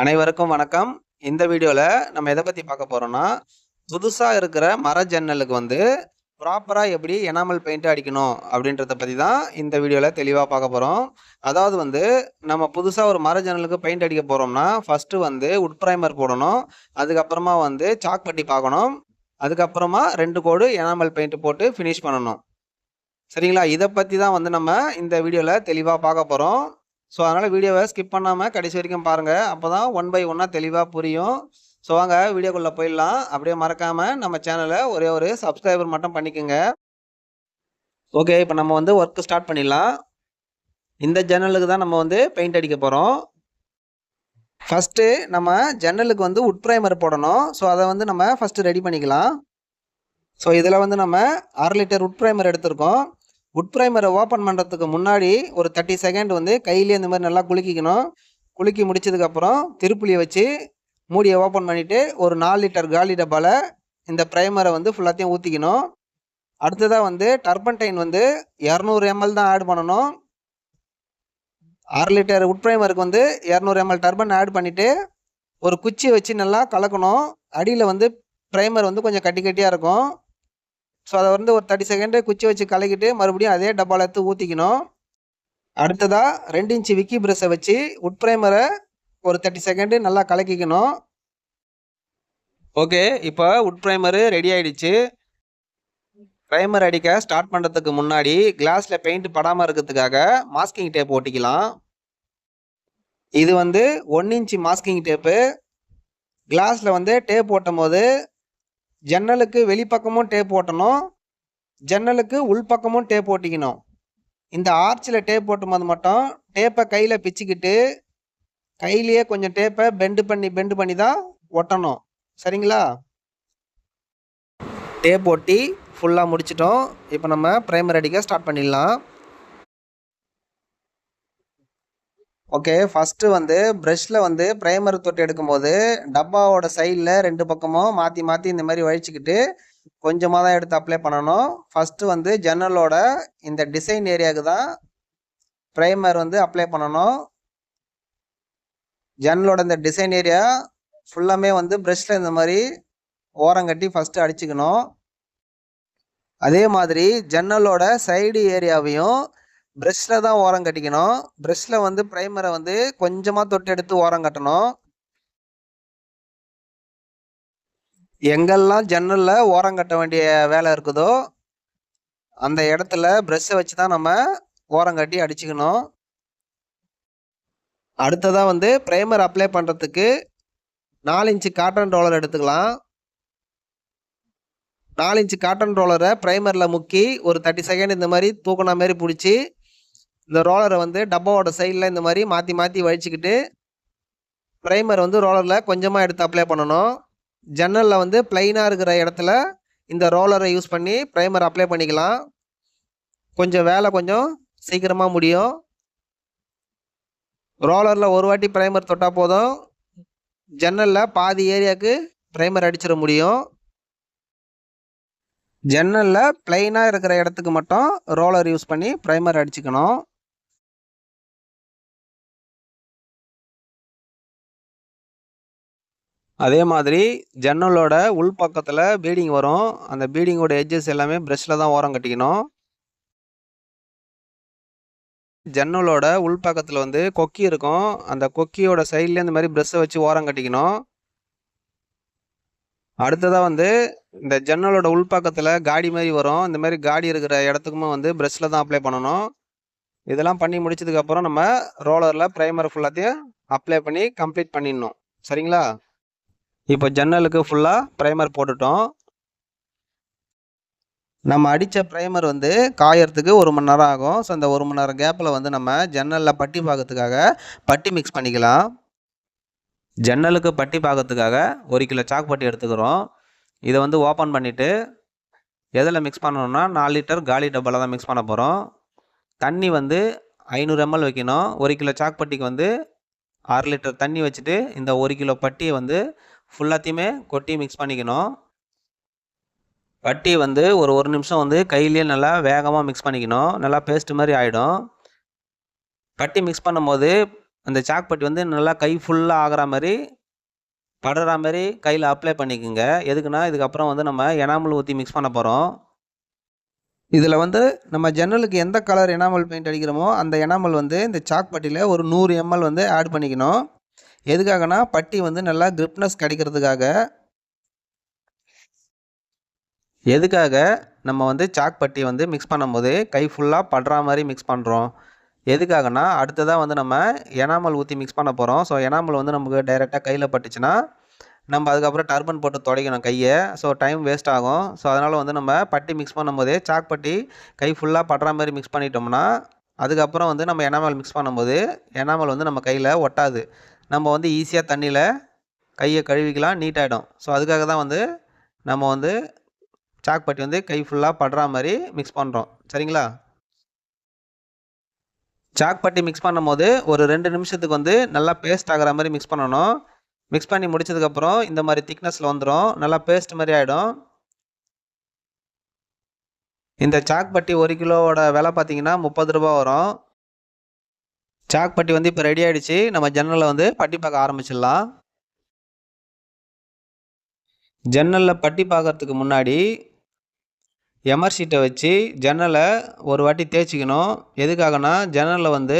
அனைவருக்கும் வணக்கம். இந்த வீடியோவில் நம்ம எதை பற்றி பார்க்க போகிறோம்னா புதுசாக இருக்கிற மர ஜன்னலுக்கு வந்து ப்ராப்பராக எப்படி எனாமல் பெயிண்ட் அடிக்கணும் அப்படின்றத பற்றி தான் இந்த வீடியோவில் தெளிவாக பார்க்க போகிறோம் அதாவது வந்து நம்ம புதுசாக ஒரு மர ஜன்னலுக்கு பெயிண்ட் அடிக்க போகிறோம்னா ஃபஸ்ட்டு வந்து உட் ப்ரைமர் போடணும். அதுக்கப்புறமா வந்து சாக் பட்டி பார்க்கணும். அதுக்கப்புறமா ரெண்டு கோடு எனாமல் பெயிண்ட் போட்டு ஃபினிஷ் பண்ணணும். சரிங்களா? இதை பற்றி தான் வந்து நம்ம இந்த வீடியோவில் தெளிவாக பார்க்க போகிறோம் ஸோ அதனால் வீடியோவை ஸ்கிப் பண்ணாமல் கடைசி வரைக்கும் பாருங்கள் அப்போ தான் ஒன் பை ஒன்னாக தெளிவாக புரியும். ஸோ வாங்க வீடியோக்குள்ளே போயிடலாம். அப்படியே மறக்காமல் நம்ம சேனலை ஒரே ஒரு சப்ஸ்கிரைபர் மட்டும் பண்ணிக்கோங்க. ஓகே இப்போ நம்ம வந்து ஒர்க் ஸ்டார்ட் பண்ணிடலாம். இந்த ஜன்னலுக்கு தான் நம்ம வந்து பெயிண்ட் அடிக்க போகிறோம் ஃபஸ்ட்டு நம்ம ஜன்னலுக்கு வந்து உட் ப்ரைமர் போடணும். ஸோ அதை வந்து நம்ம ஃபஸ்ட்டு ரெடி பண்ணிக்கலாம். ஸோ இதில் வந்து நம்ம அரை லிட்டர் உட் ப்ரைமர் எடுத்திருக்கோம். உட் ப்ரைமரை ஓப்பன் பண்ணுறதுக்கு முன்னாடி ஒரு தேர்ட்டி செகண்ட் வந்து கையிலே இந்த மாதிரி நல்லா குலுக்கிக்கணும். குலுக்கி முடிச்சதுக்கப்புறம் திருப்புளியை வச்சு மூடியை ஓப்பன் பண்ணிவிட்டு ஒரு நாலு லிட்டர் காலி டப்பாவில் இந்த ப்ரைமரை வந்து ஃபுல்லாத்தையும் ஊற்றிக்கணும் அடுத்ததாக வந்து டர்பன்டைன் வந்து இரநூறு எம்எல் தான் ஆட் பண்ணணும். அரை லிட்டர் உட் ப்ரைமருக்கு வந்து இரநூறு எம்எல் டர்பன் ஆட் பண்ணிவிட்டு ஒரு குச்சியை வச்சு நல்லா கலக்கணும். அடியில் வந்து ப்ரைமர் வந்து கொஞ்சம் கட்டி கட்டியாக இருக்கும். ஸோ அதை வந்து ஒரு தேர்ட்டி செகண்டு குச்சி வச்சு கலக்கிட்டு மறுபடியும் அதே டப்பாவில் எடுத்து ஊற்றிக்கணும் அடுத்ததாக ரெண்டு இன்ச்சு விக்கி ப்ரெஷ்ஷை வச்சு உட் ப்ரைமரை ஒரு தேர்ட்டி செகண்டு நல்லா கலக்கிக்கணும். ஓகே இப்போ உட் ப்ரைமரு ரெடி ஆகிடுச்சு ப்ரைமர் அடிக்க ஸ்டார்ட் பண்ணுறதுக்கு முன்னாடி கிளாஸில் பெயிண்ட் படாமல் இருக்கிறதுக்காக மாஸ்கிங் டேப் ஒட்டிக்கலாம் இது வந்து ஒன் இன்ச்சு மாஸ்கிங் டேப்பு கிளாஸில் வந்து டேப் ஓட்டும் போது ஜன்னலுக்கு வெளிப்பக்கமும் டேப் ஓட்டணும். ஜன்னலுக்கு உள்பக்கமும் டேப் ஓட்டிக்கணும். இந்த ஆர்ச்சில் டேப் ஓட்டும் போது மட்டும் டேப்பை கையில் பிச்சுக்கிட்டு கையிலேயே கொஞ்சம் டேப்பை பெண்டு பண்ணி பெண்டு பண்ணி தான் ஒட்டணும். சரிங்களா? டேப் ஒட்டி ஃபுல்லாக முடிச்சிட்டோம். இப்போ நம்ம ப்ரைமர் அடிக்க ஸ்டார்ட் பண்ணிடலாம். ஓகே ஃபஸ்ட்டு வந்து ப்ரெஷ்ஷில் வந்து ப்ரைமர் தொட்டு எடுக்கும்போது டப்பாவோட சைடில் ரெண்டு பக்கமும் மாற்றி மாற்றி இந்த மாதிரி வழிச்சிக்கிட்டு கொஞ்சமாக தான் எடுத்து அப்ளை பண்ணணும். ஃபஸ்ட்டு வந்து ஜன்னலோட இந்த டிசைன் ஏரியாவுக்கு தான் ப்ரைமர் வந்து அப்ளை பண்ணணும். ஜன்னலோட இந்த டிசைன் ஏரியா ஃபுல்லாமே வந்து ப்ரெஷ்ஷில் இந்த மாதிரி ஓரங்கட்டி ஃபஸ்ட்டு அடிச்சுக்கணும். அதே மாதிரி ஜன்னலோட சைடு ஏரியாவையும் ப்ரெஷ்ஷில் தான் ஓரம் கட்டிக்கணும். ப்ரெஷ்ஷில் வந்து ப்ரைமரை வந்து கொஞ்சமாக தொட்டு எடுத்து ஓரம் கட்டணும். எங்கெல்லாம் ஜன்னலில் ஓரம் கட்ட வேண்டிய வேலை இருக்குதோ அந்த இடத்துல ப்ரெஷ்ஷை வச்சு தான் நம்ம ஓரம் கட்டி அடிச்சுக்கணும். அடுத்ததாக வந்து ப்ரைமர் அப்ளை பண்ணுறதுக்கு நாலு இன்ச்சு காட்டன் ரோலர் எடுத்துக்கலாம். நாலு இன்ச்சு காட்டன் ரோலரை ப்ரைமரில் முக்கி ஒரு தேர்ட்டி செகண்ட் இந்த மாதிரி தூக்கின மாதிரி பிடிச்சி இந்த ரோலரை வந்து டப்பாவோட சைடில் இந்த மாதிரி மாற்றி மாற்றி வழிச்சிக்கிட்டு ப்ரைமர் வந்து ரோலரில் கொஞ்சமாக எடுத்து அப்ளை பண்ணணும். ஜன்னலில் வந்து ப்ளைனாக இருக்கிற இடத்துல இந்த ரோலரை யூஸ் பண்ணி ப்ரைமர் அப்ளை பண்ணிக்கலாம். கொஞ்சம் வேலை கொஞ்சம் சீக்கிரமாக முடியும். ரோலரில் ஒரு வாட்டி ப்ரைமர் தொட்டால் போதும். ஜன்னலில் பாதி ஏரியாவுக்கு ப்ரைமர் அடிச்சிட முடியும். ஜன்னலில் ப்ளைனாக இருக்கிற இடத்துக்கு மட்டும் ரோலர் யூஸ் பண்ணி ப்ரைமர் அடிச்சுக்கணும். அதே மாதிரி ஜன்னலோட உள் பக்கத்தில் பீடிங் வரும். அந்த பீடிங்கோட எட்ஜஸ் எல்லாமே ப்ரெஷ்ஷில் தான் ஓரம் கட்டிக்கணும். ஜன்னலோட உள் பக்கத்தில் வந்து கொக்கி இருக்கும். அந்த கொக்கியோட சைட்லேயே இந்த மாதிரி ப்ரெஷ்ஷை வச்சு ஓரம் கட்டிக்கணும். அடுத்ததாக வந்து இந்த ஜன்னலோட உள்பக்கத்தில் காடி மாதிரி வரும். இந்த மாதிரி காடி இருக்கிற இடத்துக்குமே வந்து ப்ரெஷ்ஷில் தான் அப்ளை பண்ணணும். இதெல்லாம் பண்ணி முடிச்சதுக்கப்புறம் நம்ம ரோலரில் ப்ரைமர் ஃபுல்லாத்தையும் அப்ளை பண்ணி கம்ப்ளீட் பண்ணிடணும். சரிங்களா? இப்போ ஜன்னலுக்கு ஃபுல்லாக ப்ரைமர் போட்டுட்டோம். நம்ம அடித்த ப்ரைமர் வந்து காயறதுக்கு ஒரு மணி நேரம் ஆகும். ஸோ அந்த ஒரு மணி நேரம் கேப்பில் வந்து நம்ம ஜன்னலில் பட்டி பார்க்கறதுக்காக பட்டி மிக்ஸ் பண்ணிக்கலாம். ஜன்னலுக்கு பட்டி பார்க்கறதுக்காக ஒரு கிலோ சாக் பட்டி எடுத்துக்கிறோம். இதை வந்து ஓப்பன் பண்ணிவிட்டு எதில் மிக்ஸ் பண்ணணும்னா நாலு லிட்டர் காலி டப்பாவில் தான் மிக்ஸ் பண்ண போகிறோம் தண்ணி வந்து ஐநூறு எம்எல் வைக்கணும். ஒரு கிலோ சாக் பட்டிக்கு வந்து ஆறு லிட்டர் தண்ணி வச்சுட்டு இந்த ஒரு கிலோ பட்டியை வந்து ஃபுல்லாத்தையுமே கொட்டி மிக்ஸ் பண்ணிக்கணும். வட்டி வந்து ஒரு ஒரு நிமிஷம் வந்து கையிலேயே நல்லா வேகமாக மிக்ஸ் பண்ணிக்கணும். நல்லா பேஸ்ட் மாதிரி ஆகிடும் பட்டி மிக்ஸ் பண்ணும்போது அந்த சாக் பட்டி வந்து நல்லா கை ஃபுல்லாக ஆகிற மாதிரி படுற மாதிரி கையில் அப்ளை பண்ணிக்கோங்க. எதுக்குன்னா இதுக்கப்புறம் வந்து நம்ம எனாமல் ஊற்றி மிக்ஸ் பண்ண போகிறோம் இதில் வந்து நம்ம ஜன்னலுக்கு எந்த கலர் எனாமல் பெயிண்ட் அடிக்கிறோமோ அந்த எனாமல் வந்து இந்த சாக் பட்டியில் ஒரு நூறு எம்எல் வந்து ஆட் பண்ணிக்கணும். எதுக்காகனா பட்டி வந்து நல்லா கிரிப்னஸ் கிடைக்கிறதுக்காக. எதுக்காக நம்ம வந்து சாக் பட்டி வந்து மிக்ஸ் பண்ணும்போது கை ஃபுல்லாக படுற மாதிரி மிக்ஸ் பண்ணுறோம் எதுக்காகனா அடுத்ததாக வந்து நம்ம எனாமல் ஊற்றி மிக்ஸ் பண்ண போகிறோம் ஸோ எனாமல் வந்து நமக்கு டைரெக்டாக கையில் பட்டுச்சுன்னா நம்ம அதுக்கப்புறம் டர்பன் போட்டு துடைக்கணும் கையை. ஸோ டைம் வேஸ்ட் ஆகும். ஸோ அதனால் வந்து நம்ம பட்டி மிக்ஸ் பண்ணும்போதே சாக் பட்டி கை ஃபுல்லாக படுற மாதிரி மிக்ஸ் பண்ணிட்டோம்னா அதுக்கப்புறம் வந்து நம்ம எனாமல் மிக்ஸ் பண்ணும்போது எனாமல் வந்து நம்ம கையில் ஒட்டாது. நம்ம வந்து ஈஸியாக தண்ணியில் கையை கழுவிக்கலாம் நீட்டாகிடும் ஸோ அதுக்காக தான் வந்து நம்ம வந்து சாக் பட்டி வந்து கை ஃபுல்லாக படுற மாதிரி மிக்ஸ் பண்ணுறோம் சரிங்களா? சாக் பட்டி மிக்ஸ் பண்ணும்போது ஒரு ரெண்டு நிமிஷத்துக்கு வந்து நல்லா பேஸ்ட் ஆகிற மாதிரி மிக்ஸ் பண்ணணும். மிக்ஸ் பண்ணி முடிச்சதுக்கப்புறம் இந்த மாதிரி திக்னஸில் வந்துடும் நல்லா பேஸ்ட் மாதிரி ஆகிடும் இந்த சாக் பட்டி ஒரு கிலோவோட விலை பார்த்தீங்கன்னா முப்பது ரூபா வரும். சாக் பட்டி வந்து இப்போ ரெடி ஆகிடுச்சு நம்ம ஜன்னலில் வந்து பட்டி பார்க்க ஆரம்பிச்சிடலாம். ஜன்னலில் பட்டி பார்க்கறதுக்கு முன்னாடி எமர் ஷீட்டை வச்சு ஜன்னலை ஒரு வாட்டி தேய்ச்சிக்கணும். எதுக்காகனா ஜன்னலில் வந்து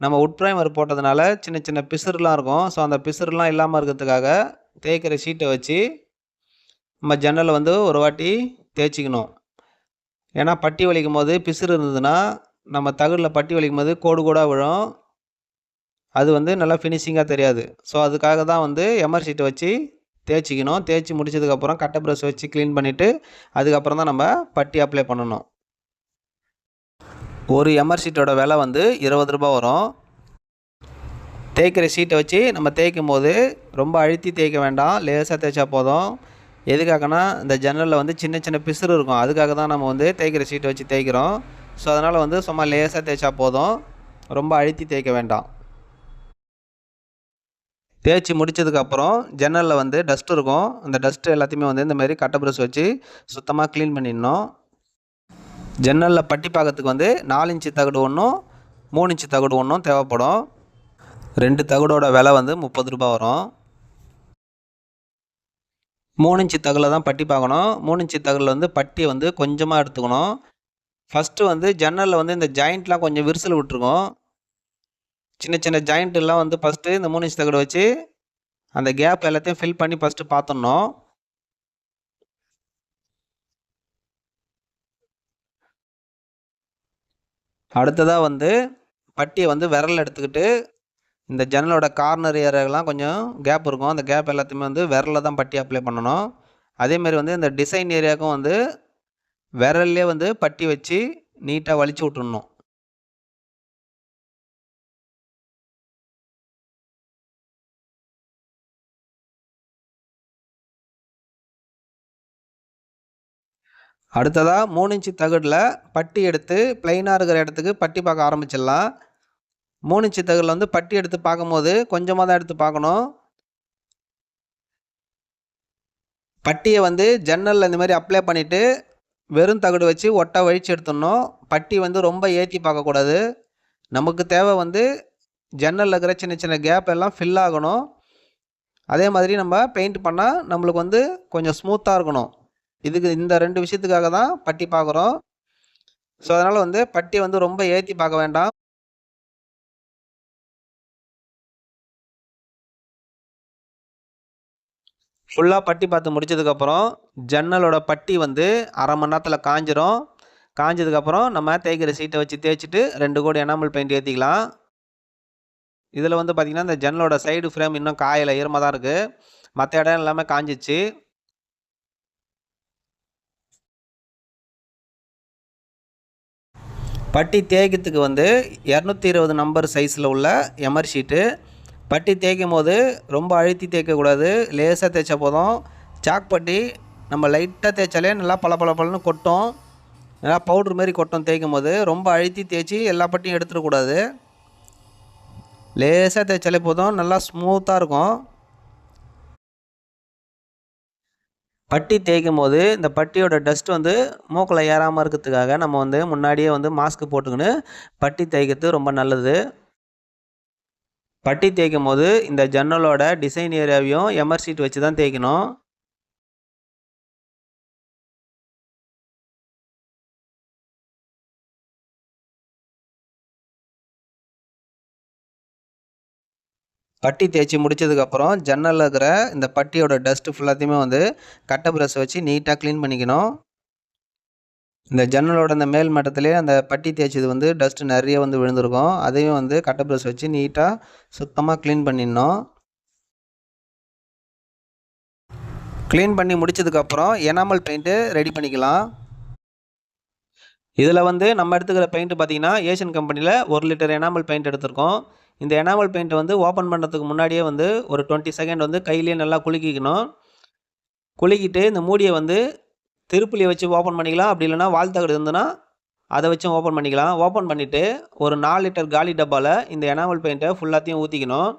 நம்ம உட்பிரைமர் போட்டதுனால சின்ன சின்ன பிசுறுலாம் இருக்கும். ஸோ அந்த பிசுறுலாம் இல்லாமல் இருக்கிறதுக்காக தேய்க்கிற ஷீட்டை வச்சு நம்ம ஜன்னலை வந்து ஒரு வாட்டி தேய்ச்சிக்கணும். ஏன்னா பட்டி வலிக்கும் போது பிசுறு இருந்ததுன்னா நம்ம தகுடில் பட்டி வலிக்கும் போது கோடு கோடாக விழும். அது வந்து நல்லா ஃபினிஷிங்காக தெரியாது. ஸோ அதுக்காக தான் வந்து எமர் சீட்டை வச்சு தேய்ச்சிக்கணும். தேய்ச்சி முடிச்சதுக்கப்புறம் கட்டை ப்ரஷ் வச்சு க்ளீன் பண்ணிவிட்டு அதுக்கப்புறம் தான் நம்ம பட்டி அப்ளை பண்ணணும். ஒரு எம்ஆர் சீட்டோட விலை வந்து இருபது ரூபா வரும். தேய்க்கிற சீட்டை வச்சு நம்ம தேய்க்கும் போது ரொம்ப அழுத்தி தேய்க்க வேண்டாம். லேசாக தேய்ச்சா போதும். எதுக்காகனா இந்த ஜன்னலில் வந்து சின்ன சின்ன பிசுறு இருக்கும். அதுக்காக தான் நம்ம வந்து தேய்க்கிற சீட்டை வச்சு தேய்க்கிறோம். ஸோ அதனால் வந்து சும்மா லேசாக தேய்ச்சா போதும். ரொம்ப அழுத்தி தேய்க்க வேண்டாம். தேய்ச்சி முடிச்சதுக்கப்புறம் ஜன்னலில் வந்து டஸ்ட் இருக்கும். அந்த டஸ்ட்டு எல்லாத்தையுமே வந்து இந்தமாரி கட்டை ப்ரஷ் வச்சு சுத்தமாக க்ளீன் பண்ணிடணும். ஜன்னலில் பட்டி பார்க்கறதுக்கு வந்து நாலு இன்ச்சு தகடு ஒன்றும் மூணு இன்ச்சு தகடு ஒன்றும் தேவைப்படும். ரெண்டு தகடோட விலை வந்து முப்பது ரூபா வரும். மூணு இன்ச்சு தகடில் தான் பட்டி பார்க்கணும் மூணு இன்ச்சு தகடில் வந்து பட்டியை வந்து கொஞ்சமாக எடுத்துக்கணும். ஃபஸ்ட்டு வந்து ஜன்னலில் வந்து இந்த ஜாயிண்ட்லாம் கொஞ்சம் விரிசல் விட்டுருக்கோம். சின்ன சின்ன ஜாயிண்ட்டுலாம் வந்து ஃபஸ்ட்டு இந்த மூணு இன்ச் தகடு வச்சு அந்த கேப் எல்லாத்தையும் ஃபில் பண்ணி ஃபஸ்ட்டு பார்த்துடணும் அடுத்ததாக வந்து பட்டியை வந்து விரல் எடுத்துக்கிட்டு இந்த ஜன்னலோட கார்னர் ஏரியாலாம் கொஞ்சம் கேப் இருக்கும். அந்த கேப் எல்லாத்தையுமே வந்து விரலில் தான் பட்டி அப்ளை பண்ணணும். அதேமாரி வந்து இந்த டிசைன் ஏரியாவுக்கும் வந்து விரல்லே வந்து பட்டி வச்சு நீட்டாக வலிச்சு விட்டுடணும் அடுத்ததாக மூணு இன்ச்சு தகடில் பட்டி எடுத்து பிளைனாக இருக்கிற இடத்துக்கு பட்டி பார்க்க ஆரம்பிச்சிடலாம். மூணு இன்ச்சு தகடில் வந்து பட்டி எடுத்து பார்க்கும்போது கொஞ்சமாக தான் எடுத்து பார்க்கணும். பட்டியை வந்து ஜன்னலில் இந்த மாதிரி அப்ளை பண்ணிவிட்டு வெறும் தகடு வச்சு ஒட்டை வழித்து எடுத்துடணும். பட்டி வந்து ரொம்ப ஏற்றி பார்க்கக்கூடாது. நமக்கு தேவை வந்து ஜன்னலில் இருக்கிற சின்ன சின்ன கேப் எல்லாம் ஃபில் ஆகணும். அதே மாதிரி நம்ம பெயிண்ட் பண்ணால் நம்மளுக்கு வந்து கொஞ்சம் ஸ்மூத்தாக இருக்கணும். இதுக்கு இந்த ரெண்டு விஷயத்துக்காக தான் பட்டி பார்க்குறோம். ஸோ அதனால் வந்து பட்டி வந்து ரொம்ப ஏற்றி பார்க்க வேண்டாம். ஃபுல்லாக பட்டி பார்த்து முடிச்சதுக்கப்புறம் ஜன்னலோட பட்டி வந்து அரை மணி நேரத்தில் காஞ்சிரும். காஞ்சதுக்கப்புறம் நம்ம தேய்க்கிற சீட்டை வச்சு தேய்ச்சிட்டு ரெண்டு கோடி எனாமல் பெயிண்ட் ஏற்றிக்கலாம் இதில் வந்து பார்த்திங்கன்னா இந்த ஜன்னலோட சைடு ஃப்ரேம் இன்னும் காயில் ஈரமாக தான் இருக்குது மற்ற இடம் எல்லாமே காஞ்சிச்சு. பட்டி தேய்க்கிறதுக்கு வந்து இரநூத்தி இருபது நம்பர் சைஸில் உள்ள எமர் ஷீட்டு பட்டி தேய்க்கும் போது ரொம்ப அழுத்தி தேய்க்கக்கூடாது. லேசாக தேய்ச்ச போதும். சாக் பட்டி நம்ம லைட்டாக தேய்ச்சாலே நல்லா பல பல பலன்னு கொட்டும். நல்லா பவுட்ரு மாரி கொட்டும் தேய்க்கும் போது ரொம்ப அழுத்தி தேய்ச்சி எல்லா பட்டியும் எடுத்துடக்கூடாது. லேசாக தேய்ச்சாலே போதும். நல்லா ஸ்மூத்தாக இருக்கும். பட்டி தேய்க்கும் போது இந்த பட்டியோட டஸ்ட் வந்து மூக்கில் ஏறாமல் இருக்கிறதுக்காக நம்ம வந்து முன்னாடியே வந்து மாஸ்க் போட்டுக்கின்னு பட்டி தேய்க்கிறது ரொம்ப நல்லது. பட்டி தேய்க்கும் போது இந்த ஜன்னலோட டிசைன் ஏரியாவையும் எமர் சீட் வச்சு தான் தேய்க்கணும். பட்டி தேய்ச்சி முடிச்சதுக்கப்புறம் ஜன்னலில் இருக்கிற இந்த பட்டியோட டஸ்ட்டு ஃபுல்லாத்தையுமே வந்து கட்டை ப்ரஷ் வச்சு நீட்டாக க்ளீன் பண்ணிக்கணும். இந்த ஜன்னலோட அந்த மேல் மட்டத்திலே அந்த பட்டி தேய்ச்சது வந்து டஸ்ட்டு நிறைய வந்து விழுந்திருக்கும். அதையும் வந்து கட்டை ப்ரஷ் வச்சு நீட்டாக சுத்தமாக க்ளீன் பண்ணிடணும். க்ளீன் பண்ணி முடிச்சதுக்கப்புறம் எனாமல் பெயிண்ட்டு ரெடி பண்ணிக்கலாம். இதில் வந்து நம்ம எடுத்துக்கிற பெயிண்ட் பார்த்தீங்கன்னா ஏஷியன் கம்பெனியில் ஒரு லிட்டர் எனாமல் பெயிண்ட் எடுத்திருக்கோம். இந்த எனாமல் பெயிண்ட்டை வந்து ஓப்பன் பண்ணுறதுக்கு முன்னாடியே வந்து ஒரு டுவெண்ட்டி செகண்ட் வந்து கையிலேயே நல்லா குலுக்கிக்கணும். குலுக்கிட்டு இந்த மூடியை வந்து திருப்புளியை வச்சு ஓப்பன் பண்ணிக்கலாம். அப்படி இல்லைனா வால் இருந்ததுன்னா அதை வச்சும் ஓப்பன் பண்ணிக்கலாம். ஓப்பன் பண்ணிவிட்டு ஒரு நாலு லிட்டர் காலி டப்பாவில் இந்த எனாமல் பெயிண்ட்டை ஃபுல்லாத்தையும் ஊற்றிக்கணும்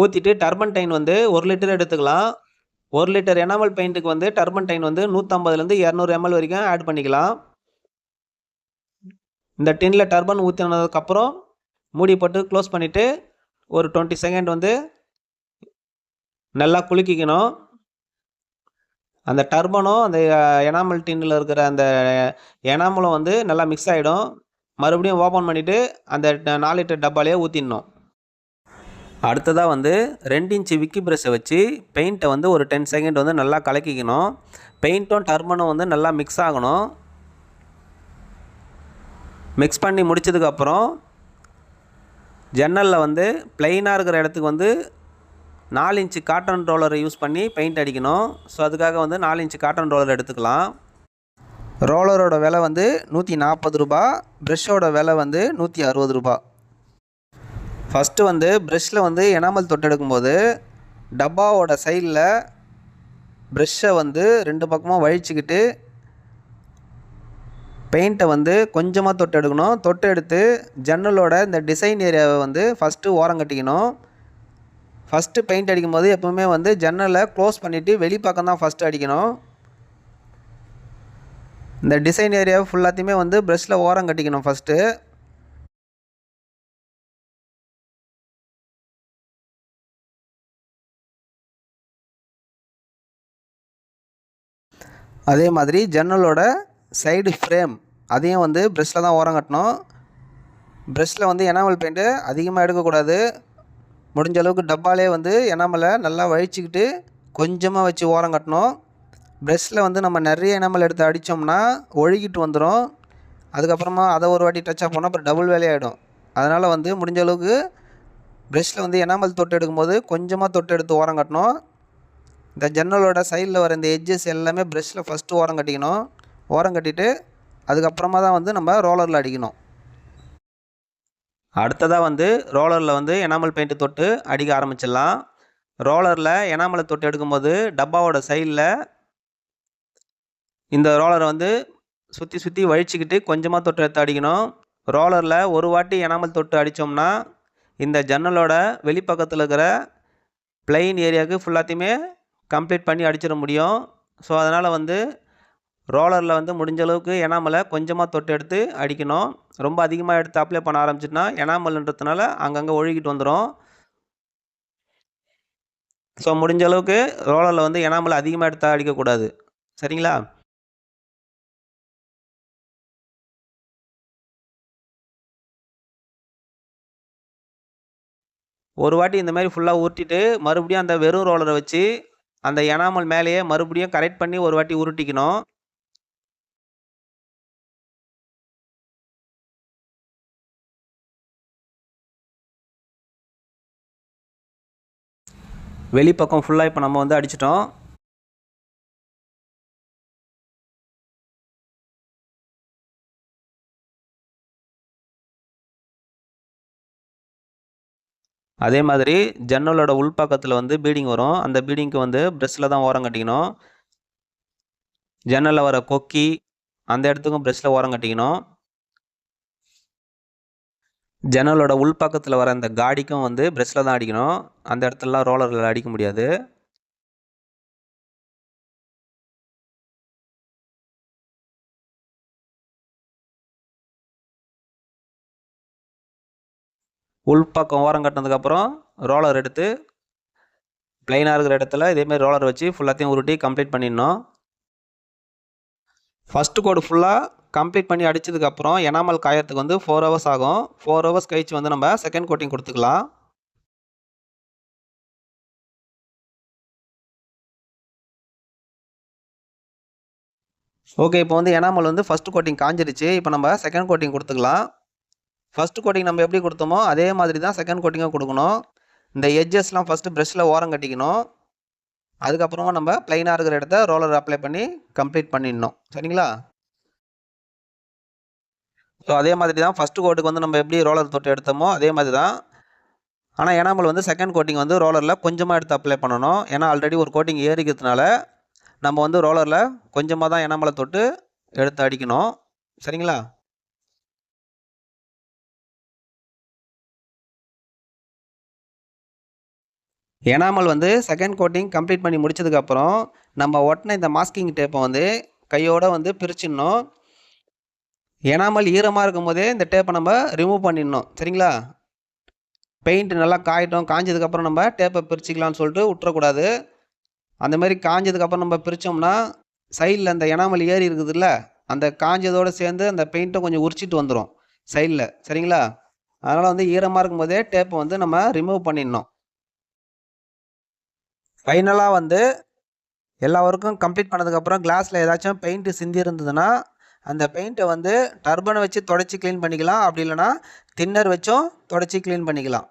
ஊற்றிட்டு டர்பன்டைன் வந்து ஒரு லிட்டர் எடுத்துக்கலாம். ஒரு லிட்டர் எனாமல் பெயிண்ட்டுக்கு வந்து டர்பன்டைன் வந்து நூற்றம்பதுலேருந்து இரநூறு எம்எல் வரைக்கும் ஆட் பண்ணிக்கலாம். இந்த டின்னில் டர்பன் ஊற்றினதுக்கப்புறம் மூடி போட்டு க்ளோஸ் பண்ணிவிட்டு ஒரு டுவெண்ட்டி செகண்ட் வந்து நல்லா குலுக்கிக்கணும். அந்த டர்பனும் அந்த எனாமல் டின்னில் இருக்கிற அந்த எனாமலும் வந்து நல்லா மிக்ஸ் ஆகிடும் மறுபடியும் ஓப்பன் பண்ணிவிட்டு அந்த நாலு லிட்டர் டப்பாலேயே ஊற்றிடணும் அடுத்ததாக வந்து ரெண்டு இன்ச்சு விக்கி ப்ரெஷ்ஷை வச்சு பெயிண்ட்டை வந்து ஒரு டென் செகண்ட் வந்து நல்லா கலக்கிக்கணும். பெயிண்ட்டும் டர்பனும் வந்து நல்லா மிக்ஸ் ஆகணும். மிக்ஸ் பண்ணி முடிச்சதுக்கப்புறம் ஜன்னலில் வந்து பிளெயினாக இருக்கிற இடத்துக்கு வந்து நாலு இன்ச்சு காட்டன் ரோலரை யூஸ் பண்ணி பெயிண்ட் அடிக்கணும். ஸோ அதுக்காக வந்து நாலு இன்ச்சு காட்டன் ரோலர் எடுத்துக்கலாம். ரோலரோட விலை வந்து நூற்றி நாற்பது ரூபா ப்ரெஷ்ஷோட விலை வந்து நூற்றி அறுபது ரூபா. ஃபஸ்ட்டு வந்து ப்ரெஷ்ஷில் வந்து எனாமல் தொட்டு எடுக்கும்போது டப்பாவோட சைடில் ப்ரெஷ்ஷை வந்து ரெண்டு பக்கமாக வழிச்சிக்கிட்டு பெயிண்ட்டை வந்து கொஞ்சமாக தொட்டு எடுக்கணும். தொட்டு எடுத்து ஜன்னலோட இந்த டிசைன் ஏரியாவை வந்து ஃபஸ்ட்டு ஓரம் கட்டிக்கணும். ஃபஸ்ட்டு பெயிண்ட் அடிக்கும்போது எப்போவுமே வந்து ஜன்னலை க்ளோஸ் பண்ணிவிட்டு வெளிப்பக்கம் தான் ஃபஸ்ட்டு அடிக்கணும். இந்த டிசைன் ஏரியாவை ஃபுல்லாத்தையுமே வந்து ப்ரெஷ்ஷில் ஓரம் கட்டிக்கணும் ஃபஸ்ட்டு அதே மாதிரி ஜன்னலோட சைடு ஃப்ரேம் அதையும் வந்து ப்ரெஷ்ஷில் தான் ஓரம் கட்டணும். ப்ரெஷ்ஷில் வந்து எனாமல் பெயிண்ட்டு அதிகமாக எடுக்கக்கூடாது. முடிஞ்ச அளவுக்கு டப்பாலே வந்து எனாமலை நல்லா வழிச்சிக்கிட்டு கொஞ்சமாக வச்சு ஓரம் கட்டணும். ப்ரெஷ்ஷில் வந்து நம்ம நிறைய எனாமல் எடுத்து அடித்தோம்னா ஒழுகிட்டு வந்துடும் அதுக்கப்புறமா அதை ஒரு வாட்டி டச் போனால் அப்புறம் டபுள் வேலையாகிடும் அதனால் வந்து முடிஞ்ச அளவுக்கு ப்ரெஷ்ஷில் வந்து எனாமல் தொட்டு எடுக்கும்போது கொஞ்சமாக தொட்டு எடுத்து ஓரம் கட்டணும். இந்த ஜன்னலோட சைடில் வர இந்த எட்ஜஸ் எல்லாமே ப்ரெஷ்ஷில் ஃபஸ்ட்டு ஓரம் கட்டிக்கணும். ஓரம் கட்டிட்டு அதுக்கப்புறமா தான் வந்து நம்ம ரோலரில் அடிக்கணும். அடுத்ததாக வந்து ரோலரில் வந்து எனாமல் பெயிண்ட்டு தொட்டு அடிக்க ஆரம்பிச்சிடலாம். ரோலரில் எனாமலை தொட்டு எடுக்கும்போது டப்பாவோட சைடில் இந்த ரோலரை வந்து சுற்றி சுற்றி வழிச்சிக்கிட்டு கொஞ்சமாக தொட்டு எடுத்து அடிக்கணும். ரோலரில் ஒரு வாட்டி எனாமல் தொட்டு அடித்தோம்னா இந்த ஜன்னலோட வெளிப்பக்கத்தில் இருக்கிற பிளெயின் ஏரியாவுக்கு ஃபுல்லாத்தையுமே கம்ப்ளீட் பண்ணி அடிச்சிட முடியும். ஸோ அதனால் வந்து ரோலரில் வந்து முடிஞ்ச அளவுக்கு எனாமலை கொஞ்சமாக தொட்டு எடுத்து அடிக்கணும். ரொம்ப அதிகமாக எடுத்து அப்ளை பண்ண ஆரம்பிச்சிட்டுனா எனாமல்ன்றதுனால அங்கங்கே ஒழுகிட்டு வந்துடும் ஸோ முடிஞ்ச அளவுக்கு ரோலரில் வந்து எனாமல் அதிகமாக எடுத்து அடிக்கக்கூடாது. சரிங்களா? ஒரு வாட்டி இந்த மாதிரி ஃபுல்லாக உருட்டிட்டு மறுபடியும் அந்த வெறும் ரோலரை வச்சு அந்த எனாமல் மேலேயே மறுபடியும் கரெக்ட் பண்ணி ஒரு வாட்டி உருட்டிக்கணும். வெளிப்பக்கம் ஃபுல்லாக இப்போ நம்ம வந்து அடிச்சிட்டோம். அதே மாதிரி ஜன்னலோட உள்பக்கத்தில் வந்து பீடிங் வரும். அந்த பீடிங்க்கு வந்து ப்ரெஷ்ஷில் தான் ஓரம் கட்டிக்கணும். ஜன்னலில் வர கொக்கி அந்த இடத்துக்கும் ப்ரெஷ்ஷில் ஓரம் கட்டிக்கணும். ஜன்னலோட உள்பக்கத்தில் வர அந்த காடிக்கும் வந்து ப்ரெஷ்ஷில் தான் அடிக்கணும். அந்த இடத்துலலாம் ரோலரில் அடிக்க முடியாது. உள்பக்கம் ஓரம் கட்டினதுக்கப்புறம் ரோலர் எடுத்து ப்ளைனாக இருக்கிற இடத்துல இதேமாரி ரோலர் வச்சு ஃபுல்லாத்தையும் உருட்டி கம்ப்ளீட் பண்ணிடணும். ஃபஸ்ட்டு கோடு ஃபுல்லாக கம்ப்ளீட் பண்ணி அடித்ததுக்கப்புறம் எனாமல் காயறதுக்கு வந்து ஃபோர் ஹவர்ஸ் ஆகும். ஃபோர் ஹவர்ஸ் கழிச்சு வந்து நம்ம செகண்ட் கோட்டிங் கொடுத்துக்கலாம். ஓகே இப்போ வந்து எனாமல் வந்து ஃபஸ்ட்டு கோட்டிங் காஞ்சிருச்சு. இப்போ நம்ம செகண்ட் கோட்டிங் கொடுத்துக்கலாம். ஃபஸ்ட்டு கோட்டிங் நம்ம எப்படி கொடுத்தோமோ அதே மாதிரி தான் செகண்ட் கோட்டிங்காக கொடுக்கணும். இந்த எட்ஜஸ்லாம் ஃபஸ்ட்டு ப்ரெஷ்ஷில் ஓரம் கட்டிக்கணும். அதுக்கப்புறமா நம்ம ப்ளைனாக இருக்கிற இடத்த ரோலர் அப்ளை பண்ணி கம்ப்ளீட் பண்ணிடணும். சரிங்களா? ஸோ அதே மாதிரி தான் ஃபஸ்ட்டு கோட்டுக்கு வந்து நம்ம எப்படி ரோலர் தொட்டு எடுத்தோமோ அதே மாதிரி தான். ஆனால் எனாமல் வந்து செகண்ட் கோட்டிங் வந்து ரோலரில் கொஞ்சமாக எடுத்து அப்ளை பண்ணணும். ஏன்னா ஆல்ரெடி ஒரு கோட்டிங் ஏறிக்கிறதுனால நம்ம வந்து ரோலரில் கொஞ்சமாக தான் எனாமலை தொட்டு எடுத்து அடிக்கணும். சரிங்களா? எனாமல் வந்து செகண்ட் கோட்டிங் கம்ப்ளீட் பண்ணி முடிச்சதுக்கப்புறம் நம்ம ஒட்டின இந்த மாஸ்கிங் டேப்பை வந்து கையோடு வந்து பிரிச்சிடணும். எனாமல் ஈரமாக இருக்கும் போதே இந்த டேப்பை நம்ம ரிமூவ் பண்ணிடணும். சரிங்களா? பெயிண்ட் நல்லா காயிட்டோம். காஞ்சதுக்கப்புறம் நம்ம டேப்பை பிரிச்சிக்கலாம்னு சொல்லிட்டு விட்டுறக்கூடாது. அந்த மாதிரி காஞ்சதுக்கப்புறம் நம்ம பிரித்தோம்னா சைடில் அந்த எனாமல் ஏறி இருக்குதுல்ல அந்த காஞ்சதோடு சேர்ந்து அந்த பெயிண்ட்டை கொஞ்சம் உரிச்சிட்டு வந்துடும் சைடில் சரிங்களா? அதனால் வந்து ஈரமாக இருக்கும் போதே டேப்பை வந்து நம்ம ரிமூவ் பண்ணிடணும். ஃபைனலாக வந்து எல்லா ஒர்க்கும் கம்ப்ளீட் பண்ணதுக்கப்புறம் கிளாஸில் ஏதாச்சும் பெயிண்ட்டு சிந்தி இருந்ததுன்னா அந்த பெயிண்ட்டை வந்து டர்பனை வச்சு தொடச்சி க்ளீன் பண்ணிக்கலாம். அப்படி இல்லைனா தின்னர் வச்சும் தொடச்சி க்ளீன் பண்ணிக்கலாம்.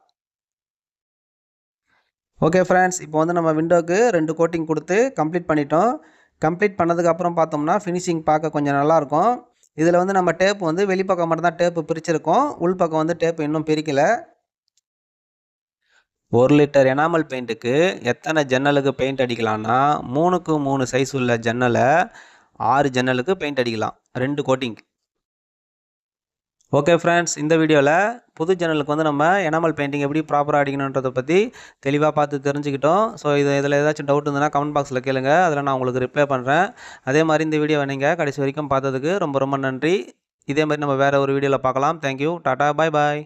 ஓகே ஃப்ரெண்ட்ஸ் இப்போ வந்து நம்ம விண்டோக்கு ரெண்டு கோட்டிங் கொடுத்து கம்ப்ளீட் பண்ணிட்டோம். கம்ப்ளீட் பண்ணதுக்கப்புறம் பார்த்தோம்னா ஃபினிஷிங் பார்க்க கொஞ்சம் நல்லாயிருக்கும். இதில் வந்து நம்ம டேப் வந்து வெளிப்பக்கம் மட்டும் தான் டேப்பு பிரிச்சிருக்கோம். உள்பக்கம் வந்து டேப் இன்னும் பிரிக்கலை. ஒரு லிட்டர் எனாமல் பெயிண்ட்டுக்கு எத்தனை ஜன்னலுக்கு பெயிண்ட் அடிக்கலாம்னா மூணுக்கு மூணு சைஸ் உள்ள ஜன்னலை ஆறு ஜன்னலுக்கு பெயிண்ட் அடிக்கலாம். ரெண்டு கோட்டிங் ஓகே ஃப்ரெண்ட்ஸ் இந்த வீடியோவில் புது ஜன்னலுக்கு வந்து நம்ம எனாமல் பெயிண்டிங் எப்படி ப்ராப்பராக அடிக்கணுன்றதை பற்றி தெளிவாக பார்த்து தெரிஞ்சுக்கிட்டோம். ஸோ இது இதில் ஏதாச்சும் டவுட் இருந்ததுன்னா கமெண்ட் பாக்ஸில் கேளுங்க. அதில் நான் உங்களுக்கு ரிப்ளை பண்ணுறேன் அதே மாதிரி இந்த வீடியோவை நீங்கள் கடைசி வரைக்கும் பார்த்ததுக்கு ரொம்ப ரொம்ப நன்றி. இதே மாதிரி நம்ம வேறு ஒரு வீடியோவில் பார்க்கலாம். தேங்க்யூ டாட்டா பாய் பாய்